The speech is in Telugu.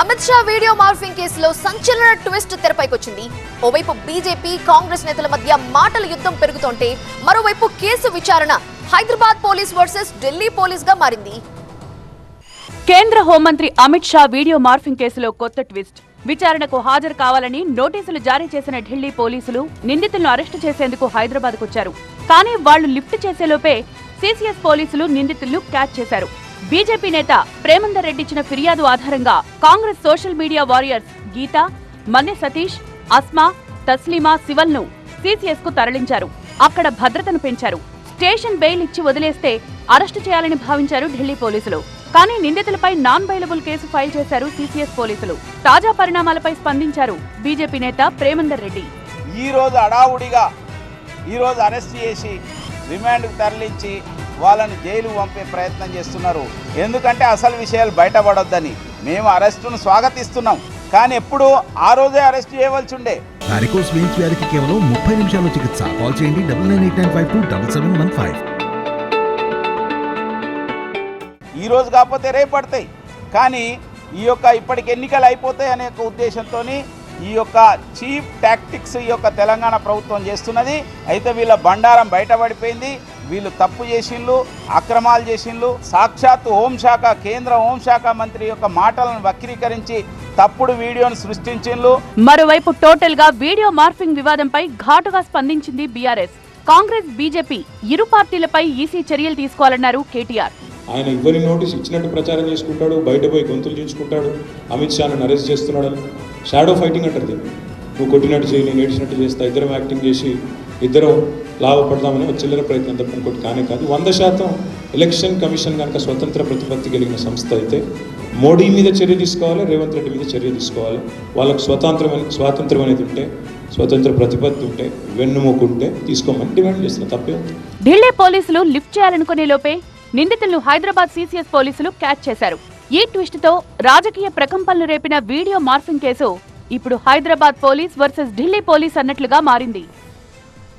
అమిత్ షా వీడియో మార్ఫింగ్ కేసులో సంచలన ట్విస్ట్ తెరపైకొచ్చింది. ఓవైపు బీజేపీ కాంగ్రెస్ నేతల మధ్య మాటల యుద్ధం పెరుగుతుంటే మరోవైపు కేసు విచారణ హైదరాబాద్ పోలీస్ వర్సెస్ ఢిల్లీ పోలీస్గా మారింది. కేంద్ర హోంమంత్రి అమిత్ షా వీడియో మార్ఫింగ్ కేసులో కొత్త ట్విస్ట్. విచారణకు హాజరు కావాలని నోటీసులు జారీ చేసిన ఢిల్లీ పోలీసులు నిందితులను అరెస్టు చేసేందుకు హైదరాబాద్కు వచ్చారు కానీ వాళ్ళు లిఫ్ట్ చేసేలోపే సీసీఎస్ పోలీసులు నిందితులను క్యాచ్ చేశారు. బీజేపీ నేత ప్రేమందర్ రెడ్డి ఇచ్చిన ఫిర్యాదు ఆధారంగా Congress social media warriors Geetha Manya Satish Asma Taslima శివల్ను సీసీఎస్కు తరలించారు. అక్కడ భద్రతను పెంచారు. స్టేషన్ బెయిల్ ఇచ్చి వదిలేస్తే అరెస్టు చేయాలని భావించారు ఢిల్లీ పోలీసులు. కానీ నిందితులపై నాన్ బైలబుల్ కేసు ఫైల్ చేశారు సీసీఎస్ పోలీసులు. తాజా పరిణామాలపై స్పందించారు బీజేపీ నేత ప్రేమందర్ రెడ్డి. ఈ రోజు అడావుడిగా ఈరోజు అరెస్ట్ చేసి రిమాండ్కు తరలించి వాళ్ళని జైలు పంపే ప్రయత్నం చేస్తున్నారు. ఎందుకంటే అసలు విషయాలు బయటపడొద్దని. మేము అరెస్టును స్వాగతిస్తున్నాం. కానీ ఎప్పుడు ఆ రోజే అరెస్ట్ చేయవలసి ఉండే. వారికోస్ వెయిన్స్ వ్యాధికి కేవలం ముప్పై నిమిషాల్లో చికిత్స. కాల్ చేయండి double nine eight nine five two double seven one five ఈ రోజు కాకపోతే రేపు పడతాయి. కానీ ఈ యొక్క ఇప్పటికి ఎన్నికలు అయిపోతాయి అనే ఒక ఉద్దేశంతో ఈ యొక్క చీప్ టాక్టిక్స్ ఈ యొక్క తెలంగాణ ప్రభుత్వం చేస్తున్నది. అయితే వీళ్ళ బండారం బయటపడిపోయింది. వీళ్ళు తప్పు చేసిండ్లు అక్రమాలు చేసిండ్లు. సాక్షాత్తు హోంశాఖ కేంద్ర హోంశాఖ మంత్రి యొక్క మాటలను వక్రీకరించి తప్పుడు వీడియోను సృష్టించిండ్లు. మరోవైపు టోటల్గా వీడియో మార్ఫింగ్ వివాదంపై ఘాటుగా స్పందించింది బీఆర్ఎస్. కాంగ్రెస్ బీజేపీ ఇరు పార్టీలపై ఈసీ చర్యలు తీసుకోవాలన్నారు కేటీఆర్. ఆయన ఇవ్వని నోటీస్ ఇచ్చినట్టు ప్రచారం చేసుకుంటాడు బయట పోయి గొంతులు చించుకుంటాడు. అమిత్ షాను అరెస్ట్ చేస్తున్నాడు. షాడో ఫైటింగ్ అంటారు దీన్ని. నువ్వు కొట్టినట్టు చేయి నేను ఏడ్చినట్టు చేస్తా ఇద్దరం యాక్టింగ్ చేసి ఇద్దరం లాభపడదామని ఒక చిల్లర ప్రయత్నం తప్ప ఇంకోటి కానే కాదు. వంద శాతం ఎలక్షన్ కమిషన్ కనుక స్వతంత్ర ప్రతిపత్తి కలిగిన సంస్థ అయితే మోడీ మీద చర్య తీసుకోవాలి రేవంత్ రెడ్డి మీద చర్య తీసుకోవాలి. వాళ్ళకు స్వతంత్రం స్వాతంత్రం అనేది ఉంటే స్వతంత్ర ప్రతిపత్తి ఉంటే వెన్నుమూకుంటే తీసుకోమని డిమాండ్ చేస్తున్నా. తప్పే ఢిల్లీ పోలీసులు లిఫ్ట్ చేయాలనుకునే లోపే నిందితులను హైదరాబాద్ సీసీఎస్ పోలీసులు క్యాచ్ చేశారు. ఈ ట్విస్ట్తో రాజకీయ ప్రకంపనలు రేపిన వీడియో మార్ఫింగ్ కేసు ఇప్పుడు Hyderabad police versus Delhi police అన్నట్లుగా మారింది.